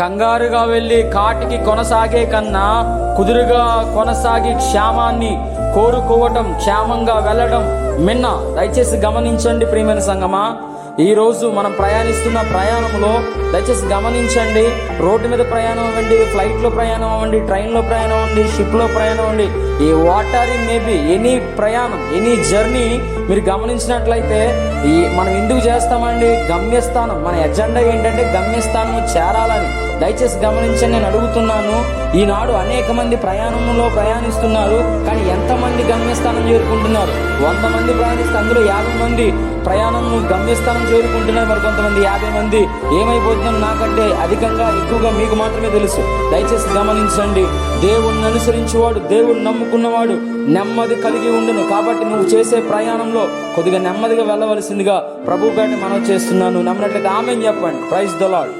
కంగారుగా వెళ్ళి కాటికి కొనసాగే కన్నా కుదురుగా కొనసాగి క్షేమాన్ని కోరుకోవటం క్షేమంగా వెళ్ళడం మిన్న. దయచేసి గమనించండి ప్రియమైన సంగమా. ఈరోజు మనం ప్రయాణిస్తున్న ప్రయాణంలో దయచేసి గమనించండి. రోడ్డు మీద ప్రయాణం అవ్వండి ఫ్లైట్లో ప్రయాణం అవ్వండి ట్రైన్లో ప్రయాణం అవ్వండి షిప్లో ప్రయాణం అవ్వండి. ఈ వాటర్ మేబీ ఎనీ ప్రయాణం ఎనీ జర్నీ మీరు గమనించినట్లయితే ఈ మనం ఎందుకు చేస్తామండి? గమ్యస్థానం మన ఎజెండా ఏంటంటే గమ్యస్థానం చేరాలని. దయచేసి గమనించండి నేను అడుగుతున్నాను. ఈనాడు అనేక మంది ప్రయాణంలో ప్రయాణిస్తున్నారు కానీ ఎంత గమ్యస్థానం చేరుకుంటున్నారు. వంద మంది ప్రయాణిస్తే అందులో యాభై మంది ప్రయాణం గమ్యస్థానం చేరుకుంటున్నారు. మరి కొంతమంది యాభై మంది. ఏమైపోతుందో నాకంటే అధికంగా ఎక్కువగా మీకు మాత్రమే తెలుసు. దయచేసి గమనించండి. దేవుణ్ణి అనుసరించేవాడు దేవుడు నమ్ముకున్నవాడు నెమ్మది కలిగి ఉండును. కాబట్టి నువ్వు చేసే ప్రయాణంలో కొద్దిగా నెమ్మదిగా వెళ్ళవలసిందిగా ప్రభు పేట మనం చేస్తున్నాను. నమ్మినట్లయితే ఆమె చెప్పండి. ప్రైజ్ దొలాడు